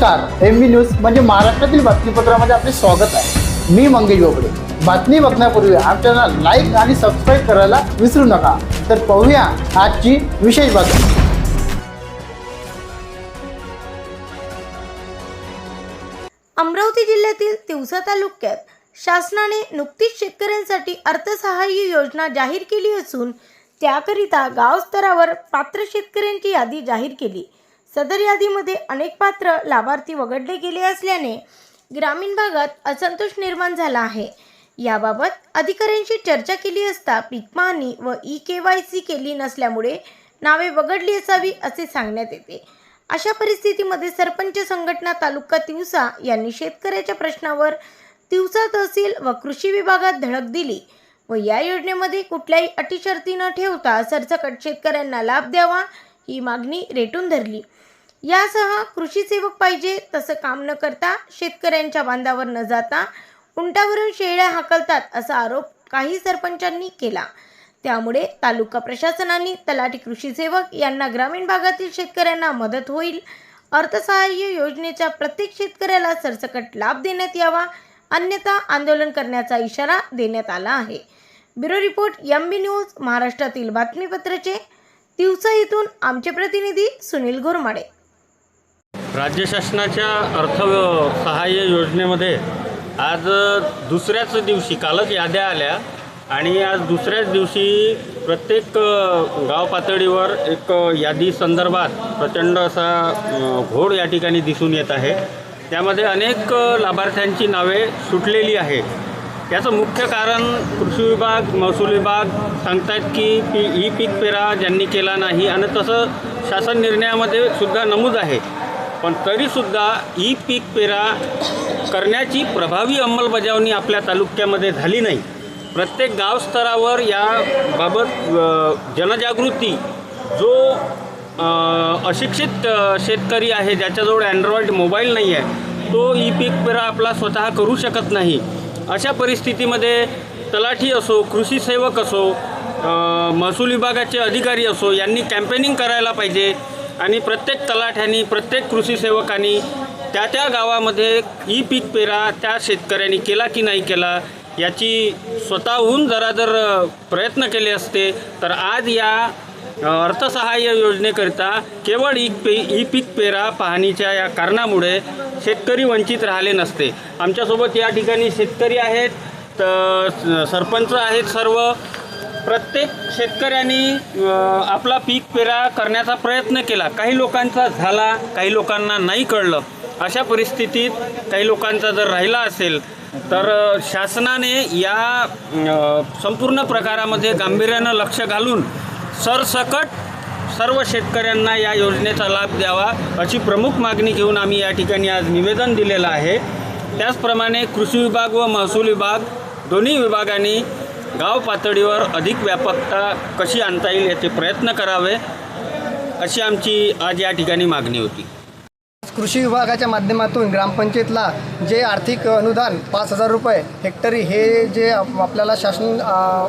नमस्कार M B news म्हणजे महाराष्ट्रातील बातमीपत्रामध्ये आपले स्वागत आहे. मी मंगेश बोबडे. बातमी बघण्यापूर्वी आमच्या लाईक आणि सबस्क्राईब करायला विसरू नका. तर पाहूया आजची विशेष बातमी. अमरावती जिल्ह्यातील तिवसा तालुक्यात शासनाने नुकतीच शेतकऱ्यांसाठी अर्थसहाय्य योजना जाहीर केली असून त्याकरिता गाव स्तरावर पात्र शेतकऱ्यांची यादी जाहीर केली. सदर यादीमध्ये अनेक पात्र लाभार्थी वगळले गेले असल्याने ग्रामीण भागात असंतोष निर्माण झाला आहे. याबाबत अधिकाऱ्यांशी चर्चा केली असता पीक व ई के वाय सी केली नसल्यामुळे नावे वगळली असावी असे सांगण्यात येते. अशा परिस्थितीमध्ये सरपंच संघटना तालुका तिवसा यांनी शेतकऱ्याच्या प्रश्नावर तिवसा तहसील व कृषी विभागात धडक दिली व या योजनेमध्ये कुठल्याही अटीशर्ती न ठेवता सरसकट शेतकऱ्यांना लाभ द्यावा ही मागणी रेटून धरली. यासह कृषी सेवक पाहिजे तसं काम न करता शेतकऱ्यांच्या बांधावर न जाता उंटावरून शेळ्या हाकलतात असा आरोप काही सरपंचांनी केला. त्यामुळे तालुका प्रशासनाने तलाठी कृषी सेवक यांना ग्रामीण भागातील शेतकऱ्यांना मदत होईल अर्थसहाय्य योजनेच्या प्रत्येक शेतकऱ्याला सरसकट लाभ देण्यात यावा अन्यथा आंदोलन करण्याचा इशारा देण्यात आला आहे. Bureau report M B news महाराष्ट्रातील बातमीपत्राचे तिवसा येथून आमचे प्रतिनिधी सुनील घोरमाडे राज्य शासनाच्या अर्थ सहाय्य योजनेमध्ये आज दुसऱ्याच दिवशी कालच याद्या आल्या आणि आज दुसऱ्याच दिवशी प्रत्येक गाव पातळीवर एक यादी संदर्भात प्रचंड असा घोड या ठिकाणी दिसून येत आहे. त्यामध्ये अनेक लाभार्थ्यांची नावे सुटलेली आहे याचं मुख्य कारण कृषी विभाग महसूल विभाग सांगतायत की पी ई पीक पेरा ज्यांनी केला नाही आणि तसं शासन निर्णयामध्ये सुद्धा नमूद आहे. पण तरीसुद्धा ई पीक पेरा करण्याची प्रभावी अंमलबजावणी आपल्या तालुक्यामध्ये झाली नाही. प्रत्येक गावस्तरावर याबाबत जनजागृती जो अशिक्षित शेतकरी आहे ज्याच्याजवळ अँड्रॉइड मोबाईल नाही आहे तो ई पीक पेरा आपला स्वतः करू शकत नाही. अशा परिस्थितीमध्ये तलाठी असो कृषी सेवक असो महसूल विभागाचे अधिकारी असो यांनी कॅम्पेनिंग करायला पाहिजे. आणि प्रत्येक तलाठ्यांनी प्रत्येक कृषी सेवकांनी त्या त्या गावामध्ये ई पीक पेरा त्या शेतकऱ्यांनी केला की नाही केला याची स्वतःहून जरा जर प्रयत्न केले असते तर आज या अर्थसहाय्य योजनेकरिता केवळ ई पे ई पीक पेरा पाहणीच्या या कारणामुळे शेतकरी वंचित राहिले नसते. आमच्यासोबत या ठिकाणी शेतकरी आहेत तर सरपंच आहेत सर्व. प्रत्येक शेतकऱ्यांनी आपला पीक पेरा करण्याचा प्रयत्न केला. काही लोकांचा झाला काही लोकांना नाही कळलं. अशा परिस्थितीत काही लोकांचा जर राहिला असेल तर शासनाने या संपूर्ण प्रकारामध्ये गांभीर्यानं लक्ष घालून सरसकट सर्व शेतकऱ्यांना या योजनेचा लाभ द्यावा अशी प्रमुख मागणी घेऊन आम्ही या ठिकाणी आज निवेदन दिलेलं आहे. त्याचप्रमाणे कृषी विभाग व महसूल विभाग दोन्ही विभागांनी गाव पातळीवर अधिक व्यापकता कशी आणता येईल याचे प्रयत्न करावे अशी आमची आज या ठिकाणी मागणी होती. कृषी विभागाच्या माध्यमातून ग्रामपंचायतला जे आर्थिक अनुदान पाच हजार रुपये हेक्टरी हे जे आपल्याला शासन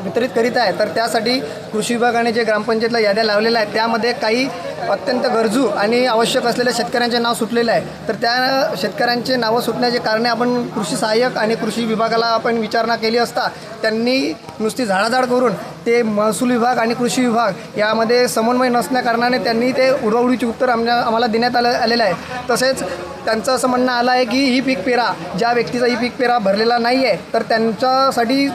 वितरित करीत आहे तर त्यासाठी कृषी विभागाने जे ग्रामपंचायतला याद्या लावलेल्या आहेत त्यामध्ये काही अत्यंत गरजू आणि आवश्यक असलेल्या शेतकऱ्यांचे नाव सुटलेलं आहे. तर त्या शेतकऱ्यांचे नावं सुटण्याचे कारणे आपण कृषी सहाय्यक आणि कृषी विभागाला आपण विचारणा केली असता त्यांनी नुसती झाडाझाड करून ते महसूल विभाग आणि कृषी विभाग यामध्ये समन्वय नसल्याकारणाने त्यांनी ते उडवाउडीचे उत्तर आमच्या आम्हाला देण्यात आलं आलेलं आहे. तसेच त्यांचं असं म्हणणं आलं आहे की ही पीक पेरा ज्या व्यक्तीचा ही पीक पेरा भरलेला नाही आहे तर त्यांच्यासाठी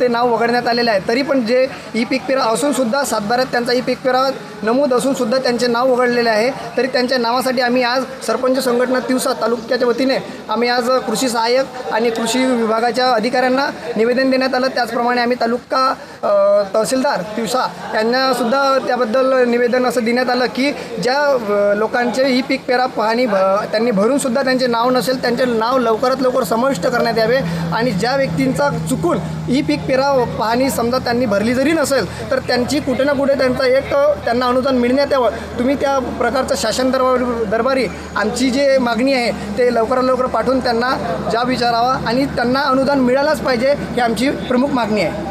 ते नाव वगळण्यात आलेलं आहे. तरी पण जे ई पीक पेरा असूनसुद्धा सातबाऱ्यात त्यांचा ई पीक पेरा नमूद असूनसुद्धा त्यांचे नाव वगळलेले आहे. तरी त्यांच्या नावासाठी आम्ही आज सरपंच संघटना तिवसा तालुक्याच्या वतीने आम्ही आज कृषी सहाय्यक आणि कृषी विभागाच्या अधिकाऱ्यांना निवेदन देण्यात आलं. त्याचप्रमाणे आम्ही तालुका तहसीलदार तिवसा यांनासुद्धा त्याबद्दल निवेदन असं देण्यात आलं की ज्या लोकांचे ही पीक पेरा पाहणी भ त्यांनी भरूनसुद्धा त्यांचे नाव नसेल त्यांचे नाव लवकरात लवकर समाविष्ट करण्यात यावे आणि ज्या व्यक्तींचा चुकून ही पीक पेरा पाहणी समजा त्यांनी भरली जरी नसेल तर त्यांची कुठे ना कुठे त्यांचा एक त्यांना अनुदान मिळण्यात यावं. तुम्ही त्या प्रकारचं शासन दरबार दरबारी आमची जे मागणी आहे ते लवकरात लवकर पाठवून त्यांना जा विचारावा आणि त्यांना अनुदान मिळायलाच पाहिजे ही आमची प्रमुख मागणी आहे.